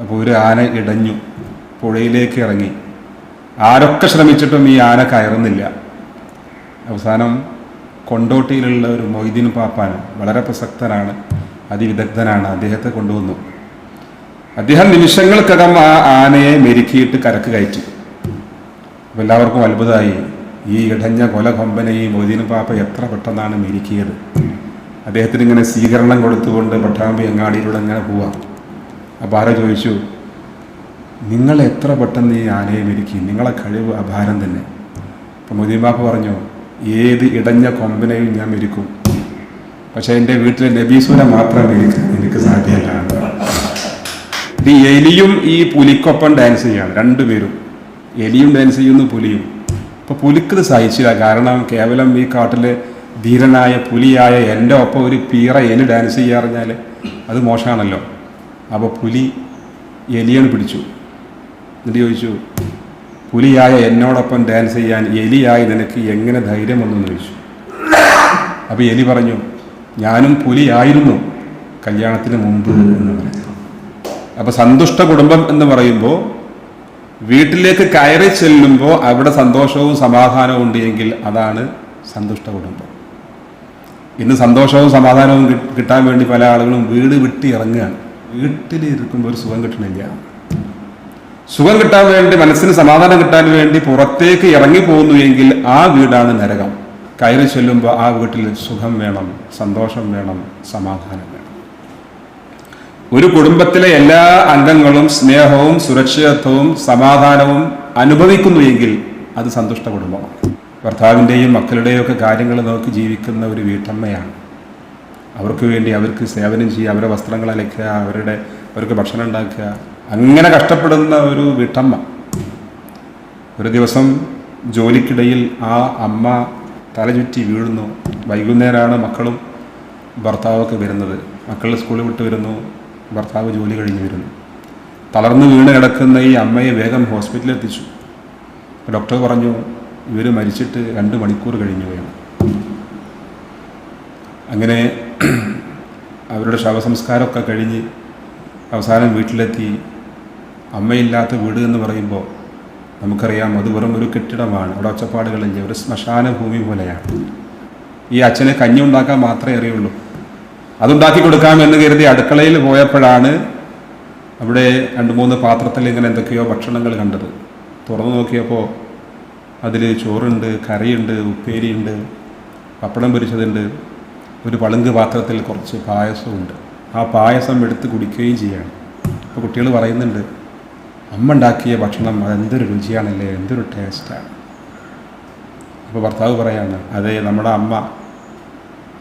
അപ്പോൾ ഒരു ആന ഇടഞ്ഞു പുഴയിലേക്ക് ഇറങ്ങി. ആരൊക്കെ ശ്രമിച്ചിട്ടും ഈ ആന കയറുന്നില്ല. അവസാനം കൊണ്ടോട്ടിയിലുള്ള ഒരു മൊയ്തീൻ പാപ്പാൻ വളരെ പ്രസക്തനാണ് അതിവിദഗ്ധനാണ് അദ്ദേഹത്തെ കൊണ്ടുവന്നു. അദ്ദേഹം നിമിഷങ്ങൾക്കകം ആ ആനയെ മെരുക്കിയിട്ട് കരക്ക് കയറ്റി. അപ്പോൾ എല്ലാവർക്കും അത്ഭുതമായി ഈ ഇടഞ്ഞ കൊല കൊമ്പനെ ഈ മൊയ്തീൻ പാപ്പ എത്ര പെട്ടെന്നാണ് മെരുക്കിയത്. അദ്ദേഹത്തിന് ഇങ്ങനെ സ്വീകരണം കൊടുത്തുകൊണ്ട് പട്ടാമ്പി അങ്ങാടിയിലൂടെ ഇങ്ങനെ പോവാം. അപ്പോൾ ആരോ ചോദിച്ചു നിങ്ങൾ എത്ര പെട്ടെന്ന് ഈ ആനയെ മെരുക്കി നിങ്ങളെ കഴിവ് അപാരം തന്നെ. അപ്പം മുദീം പാപ്പ പറഞ്ഞു ഏത് ഇടഞ്ഞ കൊമ്പനെയും ഞാൻ മെരുക്കും പക്ഷേ എന്റെ വീട്ടിലെ നബീസുര മാത്രം എനിക്ക് എനിക്ക് സാധ്യമല്ല ഈ എലിയും ഈ പുലിക്കൊപ്പം ഡാൻസ് ചെയ്യാണ് രണ്ടുപേരും. എലിയും ഡാൻസ് ചെയ്യുന്നു പുലിയും. അപ്പോൾ പുലിക്കത് സഹിച്ചില്ല. കാരണം കേവലം ഈ കാട്ടിലെ ധീരനായ പുലിയായ എന്റെ ഒപ്പം ഒരു പീറ എലി ഡാൻസ് ചെയ്യാറിഞ്ഞാൽ അത് മോശമാണല്ലോ. അപ്പോൾ പുലി എലിയാണ് പിടിച്ചു. എന്നിട്ട് ചോദിച്ചു പുലിയായ എന്നോടൊപ്പം ഡാൻസ് ചെയ്യാൻ എലിയായി നിനക്ക് എങ്ങനെ ധൈര്യം വന്നെന്ന് ചോദിച്ചു. അപ്പോൾ എലി പറഞ്ഞു ഞാനും പുലിയായിരുന്നു കല്യാണത്തിന് മുമ്പ് എന്ന് പറഞ്ഞു. അപ്പോൾ സന്തുഷ്ട കുടുംബം എന്ന് പറയുമ്പോൾ വീട്ടിലേക്ക് കയറി ചെല്ലുമ്പോൾ അവിടെ സന്തോഷവും സമാധാനവും ഉണ്ട് എങ്കിൽ അതാണ് സന്തുഷ്ട കുടുംബം. ഇന്ന് സന്തോഷവും സമാധാനവും കിട്ടാൻ വേണ്ടി പല ആളുകളും വീട് വിട്ട് ഇറങ്ങുകയാണ് വീട്ടിൽ ഇരിക്കുമ്പോൾ ഒരു സുഖം കിട്ടണില്ല. സുഖം കിട്ടാൻ വേണ്ടി മനസ്സിന് സമാധാനം കിട്ടാൻ വേണ്ടി പുറത്തേക്ക് ഇറങ്ങി പോകുന്നു എങ്കിൽ ആ വീടാണ് നരകം. കയറി ചെല്ലുമ്പോൾ ആ വീട്ടിൽ സുഖം വേണം സന്തോഷം വേണം സമാധാനം വേണം. ഒരു കുടുംബത്തിലെ എല്ലാ അംഗങ്ങളും സ്നേഹവും സുരക്ഷിതത്വവും സമാധാനവും അനുഭവിക്കുന്നു എങ്കിൽ അത് സന്തുഷ്ട കുടുംബമാണ്. ഭർത്താവിന്റെയും മക്കളുടെയും ഒക്കെ കാര്യങ്ങൾ നോക്കി ജീവിക്കുന്ന ഒരു വീട്ടമ്മയാണ്. അവർക്ക് വേണ്ടി അവർക്ക് സേവനം ചെയ്യുക അവരുടെ വസ്ത്രങ്ങൾ അലയ്ക്കുക അവരുടെ അവർക്ക് ഭക്ഷണം ഉണ്ടാക്കുക. അങ്ങനെ കഷ്ടപ്പെടുന്ന ഒരു വീട്ടമ്മ. ഒരു ദിവസം ജോലിക്കിടയിൽ ആ അമ്മ തലചുറ്റി വീഴുന്നു. വൈകുന്നേരമാണ് മക്കളും ഭർത്താവൊക്കെ വരുന്നത്. മക്കൾ സ്കൂളിൽ വിട്ട് വരുന്നു. ഭർത്താവ് ജോലി കഴിഞ്ഞ് വരുന്നു. തളർന്നു വീണ് കിടക്കുന്ന ഈ അമ്മയെ വേഗം ഹോസ്പിറ്റലിൽ എത്തിച്ചു. ഡോക്ടർ പറഞ്ഞു ഇവർ മരിച്ചിട്ട് രണ്ട് മണിക്കൂർ കഴിഞ്ഞു വേണം അങ്ങനെ അവരുടെ ശവസംസ്കാരമൊക്കെ കഴിഞ്ഞ് അവസാനം വീട്ടിലെത്തി അമ്മയില്ലാത്ത വീട് എന്ന് പറയുമ്പോൾ നമുക്കറിയാം അത് വെറും ഒരു കെട്ടിടമാണ്. അവിടെ ഒച്ചപ്പാടുകളില്ല. ഒരു ശ്മശാന ഭൂമി പോലെയാണ്. ഈ അച്ഛന് കഞ്ഞി ഉണ്ടാക്കാൻ മാത്രമേ അറിയുള്ളൂ. അതുണ്ടാക്കി കൊടുക്കാം എന്ന് കരുതി അടുക്കളയിൽ പോയപ്പോഴാണ് അവിടെ രണ്ട് മൂന്ന് പാത്രത്തിൽ ഇങ്ങനെ എന്തൊക്കെയോ ഭക്ഷണങ്ങൾ കണ്ടത്. തുറന്നു നോക്കിയപ്പോൾ അതിൽ ചോറുണ്ട് കറിയുണ്ട് ഉപ്പേരിയുണ്ട് പപ്പടം പൊരിച്ചതുണ്ട്. ഒരു പളുങ്ക് പാത്രത്തിൽ കുറച്ച് പായസമുണ്ട്. ആ പായസം എടുത്ത് കുടിക്കുകയും ചെയ്യാണ്. അപ്പോൾ കുട്ടികൾ പറയുന്നുണ്ട് അമ്മ ഉണ്ടാക്കിയ ഭക്ഷണം അതെന്തൊരു രുചിയാണല്ലേ എന്തൊരു ടേസ്റ്റാണ്. അപ്പോൾ ഭർത്താവ് പറയാണ് അതെ നമ്മുടെ അമ്മ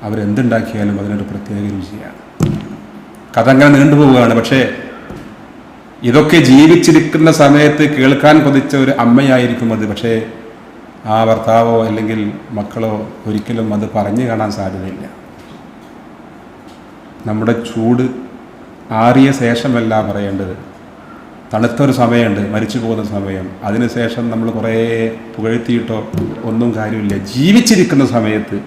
അവരെന്തുണ്ടാക്കിയാലും അതിനൊരു പ്രത്യേക രുചിയാണ്. കഥ അങ്ങനെ നീണ്ടുപോവുകയാണ് പക്ഷേ ഇതൊക്കെ ജീവിച്ചിരിക്കുന്ന സമയത്ത് കേൾക്കാൻ കൊതിച്ച ഒരു അമ്മയായിരിക്കും അത്. പക്ഷേ ആ ഭർത്താവോ അല്ലെങ്കിൽ മക്കളോ ഒരിക്കലും അത് പറഞ്ഞു കാണാൻ സാധ്യതയില്ല. നമ്മുടെ ചൂട് ആറിയ ശേഷമല്ല പറയേണ്ടത്. തണുത്തൊരു സമയമുണ്ട് മരിച്ചു പോകുന്ന സമയം അതിനുശേഷം നമ്മൾ കുറേ പുകഴ്ത്തിയിട്ടോ ഒന്നും കാര്യമില്ല. ജീവിച്ചിരിക്കുന്ന സമയത്ത്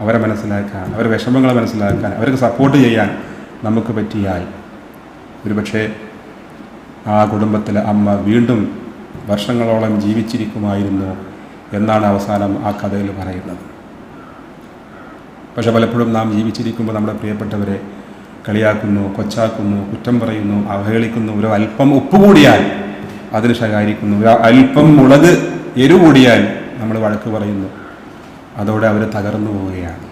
അവരെ മനസ്സിലാക്കാൻ അവരെ വിഷമങ്ങളെ മനസ്സിലാക്കാൻ അവർക്ക് സപ്പോർട്ട് ചെയ്യാൻ നമുക്ക് പറ്റിയാൽ ഒരുപക്ഷെ ആ കുടുംബത്തിലെ അമ്മ വീണ്ടും വർഷങ്ങളോളം ജീവിച്ചിരിക്കുമായിരുന്നു എന്നാണ് അവസാനം ആ കഥയിൽ പറയുന്നത്. പക്ഷെ പലപ്പോഴും നാം ജീവിച്ചിരിക്കുമ്പോൾ നമ്മുടെ പ്രിയപ്പെട്ടവരെ കളിയാക്കുന്നു കൊച്ചാക്കുന്നു കുറ്റം പറയുന്നു അവഹേളിക്കുന്നു ഒരു അല്പം ഉപ്പ് കൂടിയാൽ അതിന് ശകാരിക്കുന്നു ഒരു അല്പം മുളക് എരു കൂടിയാൽ നമ്മൾ വഴക്ക് പറയുന്നു. അതോടെ അവർ തകർന്നു പോവുകയാണ്.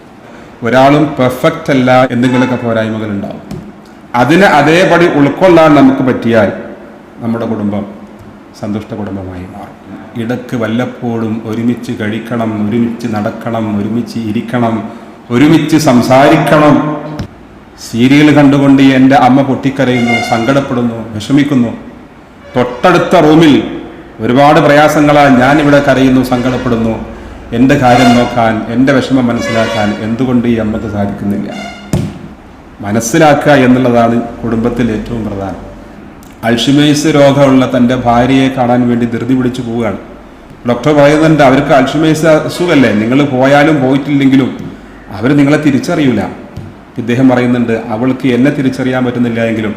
ഒരാളും പെർഫെക്റ്റ് അല്ല എന്തെങ്കിലുമൊക്കെ പോരായ്മകൾ ഉണ്ടാവും. അതിനെ അതേപടി ഉൾക്കൊള്ളാൻ നമുക്ക് പറ്റിയാൽ നമ്മുടെ കുടുംബം സന്തുഷ്ട കുടുംബമായി മാറും. ഇടയ്ക്ക് വല്ലപ്പോഴും ഒരുമിച്ച് കഴിക്കണം ഒരുമിച്ച് നടക്കണം ഒരുമിച്ച് ഇരിക്കണം ഒരുമിച്ച് സംസാരിക്കണം. സീരിയൽ കണ്ടുകൊണ്ട് എന്റെ അമ്മ പൊട്ടിക്കരയുന്നു സങ്കടപ്പെടുന്നു വിഷമിക്കുന്നു. തൊട്ടടുത്ത റൂമിൽ ഒരുപാട് പ്രയാസങ്ങളാൽ ഞാനിവിടെ കരയുന്നു സങ്കടപ്പെടുന്നു. എന്റെ കാര്യം നോക്കാൻ എന്റെ വിഷമം മനസ്സിലാക്കാൻ എന്തുകൊണ്ട് ഈ അമ്മയ്ക്ക് സാധിക്കുന്നില്ല? മനസ്സിലാക്കുക എന്നുള്ളതാണ് കുടുംബത്തിൽ ഏറ്റവും പ്രധാനം. അൾഷിമേഴ്സ് രോഗമുള്ള തന്റെ ഭാര്യയെ കാണാൻ വേണ്ടി ധൃതി പിടിച്ചു പോവുകയാണ്. ഡോക്ടർ പറയുന്നുണ്ട് അവർക്ക് അൾഷിമേഴ്സ് അസുഖമല്ലേ നിങ്ങൾ പോയാലും പോയിട്ടില്ലെങ്കിലും അവർ നിങ്ങളെ തിരിച്ചറിയൂല. ഇദ്ദേഹം പറയുന്നുണ്ട് അവൾക്ക് എന്നെ തിരിച്ചറിയാൻ പറ്റുന്നില്ല എങ്കിലും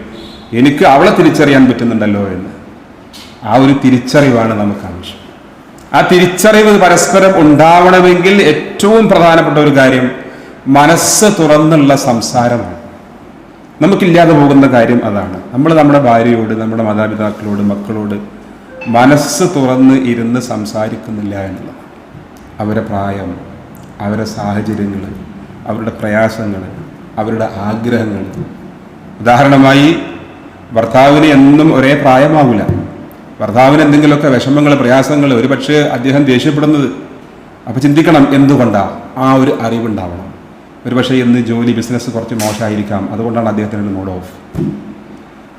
എനിക്ക് അവളെ തിരിച്ചറിയാൻ പറ്റുന്നുണ്ടല്ലോ എന്ന്. ആ ഒരു തിരിച്ചറിവാണ് നമുക്ക് ആവശ്യം. ആ തിരിച്ചറിവ് പരസ്പരം ഉണ്ടാവണമെങ്കിൽ ഏറ്റവും പ്രധാനപ്പെട്ട ഒരു കാര്യം മനസ്സ് തുറന്നുള്ള സംസാരമാണ്. നമുക്കില്ലാതെ പോകുന്ന കാര്യം അതാണ്. നമ്മൾ നമ്മുടെ ഭാര്യയോട് നമ്മുടെ മാതാപിതാക്കളോട് മക്കളോട് മനസ്സ് തുറന്ന് ഇരുന്ന് സംസാരിക്കുന്നില്ല എന്നുള്ളതാണ്. അവരുടെ പ്രായം അവരുടെ സാഹചര്യങ്ങൾ അവരുടെ പ്രയാസങ്ങൾ അവരുടെ ആഗ്രഹങ്ങൾ ഉദാഹരണമായി ഭർത്താവിന് എന്നും ഒരേ പ്രായമാവില്ല ഭർത്താവിന് എന്തെങ്കിലുമൊക്കെ വിഷമങ്ങൾ പ്രയാസങ്ങൾ ഒരുപക്ഷെ അദ്ദേഹം ദേഷ്യപ്പെടുന്നത് അപ്പോൾ ചിന്തിക്കണം എന്തുകൊണ്ടാണ് ആ ഒരു അറിവുണ്ടാവണം. ഒരുപക്ഷെ ഇന്ന് ജോലി ബിസിനസ് കുറച്ച് മോശമായിരിക്കാം അതുകൊണ്ടാണ് അദ്ദേഹത്തിന് മൂഡ് ഓഫ്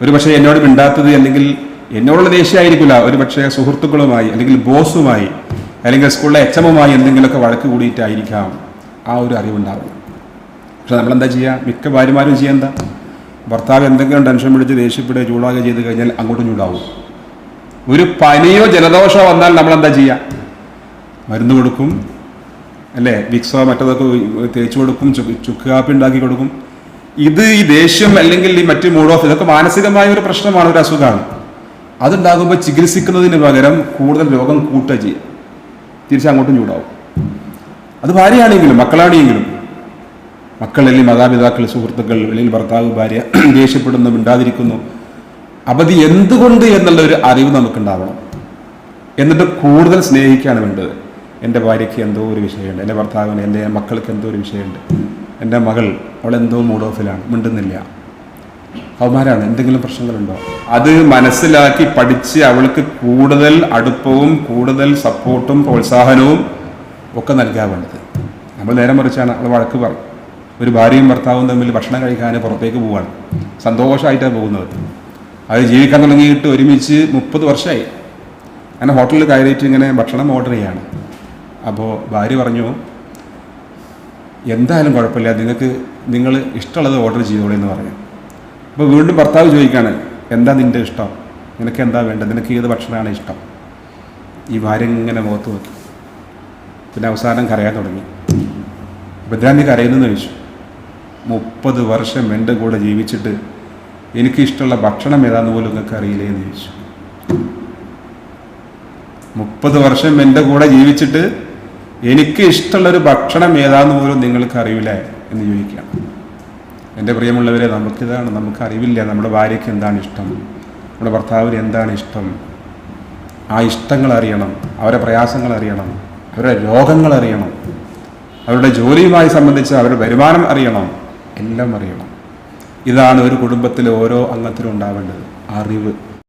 ഒരുപക്ഷെ എന്നോട് മിണ്ടാത്തത് അല്ലെങ്കിൽ എന്നോടുള്ള ദേഷ്യമായിരിക്കില്ല ഒരുപക്ഷെ സുഹൃത്തുക്കളുമായി അല്ലെങ്കിൽ ബോസുമായി അല്ലെങ്കിൽ സ്കൂളിലെ എച്ച് എമ്മുമായി എന്തെങ്കിലുമൊക്കെ വഴക്ക് കൂടിയിട്ടായിരിക്കാം ആ ഒരു അറിവുണ്ടാവുക. പക്ഷെ നമ്മളെന്താ ചെയ്യുക? മിക്ക ഭാര്യമാരും ചെയ്യേണ്ട എന്താ? ഭർത്താവ് എന്തെങ്കിലും ടെൻഷൻ പിടിച്ച് ദേഷ്യപ്പെടുക ചൂടാകെ ചെയ്ത് കഴിഞ്ഞാൽ അങ്ങോട്ടും ചൂടാവും ഒരു പനിയോ ജലദോഷമോ വന്നാൽ നമ്മളെന്താ ചെയ്യുക? മരുന്ന് കൊടുക്കും. അല്ലേ? വിക്സോ മറ്റതൊക്കെ തേച്ച് കൊടുക്കും ചുക്ക് കാപ്പി ഉണ്ടാക്കി കൊടുക്കും. ഇത് ഈ ദേഷ്യം അല്ലെങ്കിൽ ഈ മറ്റ് മൂഡ് ഓഫ് ഇതൊക്കെ മാനസികമായ ഒരു പ്രശ്നമാണ് ഒരു അസുഖമാണ്. അതുണ്ടാകുമ്പോൾ ചികിത്സിക്കുന്നതിന് പകരം കൂടുതൽ രോഗം കൂട്ടുക ചെയ്യുക. തിരിച്ചങ്ങോട്ടും ചൂടാവും. അത് ഭാര്യയാണെങ്കിലും മക്കളാണെങ്കിലും. മക്കൾ അല്ലെങ്കിൽ മാതാപിതാക്കൾ സുഹൃത്തുക്കൾ അല്ലെങ്കിൽ ഭർത്താവ് ഭാര്യ ദേഷ്യപ്പെടുന്നു മിണ്ടാതിരിക്കുന്നു. അവധി എന്തുകൊണ്ട് എന്നുള്ള ഒരു അറിവ് നമുക്കുണ്ടാവണം. എന്നിട്ട് കൂടുതൽ സ്നേഹിക്കുകയാണ് വേണ്ടത് എന്റെ ഭാര്യയ്ക്ക് എന്തോ ഒരു വിഷയമുണ്ട്. എന്റെ ഭർത്താവിന് എന്റെ മക്കൾക്ക് എന്തോ ഒരു വിഷയമുണ്ട്. എന്റെ മകൾ അവൾ എന്തോ മൂഡ് ഓഫിലാണ് മിണ്ടുന്നില്ല. അവന്മാരാണ്. എന്തെങ്കിലും പ്രശ്നങ്ങളുണ്ടോ? അത് മനസ്സിലാക്കി പഠിച്ച് അവൾക്ക് കൂടുതൽ അടുപ്പവും കൂടുതൽ സപ്പോർട്ടും പ്രോത്സാഹനവും ഒക്കെ നൽകാൻ വേണ്ടത്. നമ്മൾ നേരെ മറിച്ചാണ്. അവൾ വഴക്ക് പറയും. ഒരു ഭാര്യയും ഭർത്താവും തമ്മിൽ ഭക്ഷണം കഴിക്കാൻ പുറത്തേക്ക് പോവാണ്. സന്തോഷമായിട്ടാണ് പോകുന്നത്. അത് ജീവിക്കാൻ തുടങ്ങിയിട്ട് ഒരുമിച്ച് മുപ്പത് വർഷമായി. അങ്ങനെ ഹോട്ടലിൽ കയറിയിട്ട് ഇങ്ങനെ ഭക്ഷണം ഓർഡർ ചെയ്യാണ്. അപ്പോൾ ഭാര്യ പറഞ്ഞു എന്തായാലും കുഴപ്പമില്ല. നിങ്ങൾക്ക് നിങ്ങൾ ഇഷ്ടമുള്ളത് ഓർഡർ ചെയ്തോളൂ എന്ന് പറഞ്ഞു. അപ്പോൾ വീണ്ടും ഭർത്താവ് ചോദിക്കുകയാണ് എന്താ നിന്റെ ഇഷ്ടം? നിനക്ക് എന്താ വേണ്ടത്? നിനക്ക് ഏത് ഭക്ഷണമാണ് ഇഷ്ടം? ഈ ഭാര്യ ഇങ്ങനെ മുഖത്ത് നോക്കി. പിന്നെ അവസാനം കരയാൻ തുടങ്ങി. അപ്പോൾ ഞാൻ നീ കരയുന്നെന്ന് ചോദിച്ചു. മുപ്പത് വർഷം എന്റെ കൂടെ ജീവിച്ചിട്ട് എനിക്ക് ഇഷ്ടമുള്ള ഭക്ഷണം ഏതാന്ന് പോലും നിങ്ങൾക്ക് അറിയില്ലേ? എന്ന് ചോദിച്ചു. മുപ്പത് വർഷം എന്റെ കൂടെ ജീവിച്ചിട്ട് എനിക്ക് ഇഷ്ടമുള്ളൊരു ഭക്ഷണം ഏതാന്ന് പോലും നിങ്ങൾക്ക് അറിയില്ല? എന്ന് ചോദിക്കുകയാണ്. എന്റെ പ്രിയമുള്ളവരെ നമുക്കിതാണ് നമുക്കറിവില്ല നമ്മുടെ ഭാര്യയ്ക്ക് എന്താണ് ഇഷ്ടം. നമ്മുടെ ഭർത്താവിന് എന്താണ് ഇഷ്ടം. ആ ഇഷ്ടങ്ങൾ അറിയണം അവരുടെ പ്രയാസങ്ങൾ അറിയണം അവരുടെ രോഗങ്ങൾ അറിയണം അവരുടെ ജോലിയുമായി സംബന്ധിച്ച് അവരുടെ വരുമാനം അറിയണം എല്ലാം അറിയണം. ഇതാണ് ഒരു കുടുംബത്തിലെ ഓരോ അംഗത്തിലും ഉണ്ടാവേണ്ടത് അറിവ്.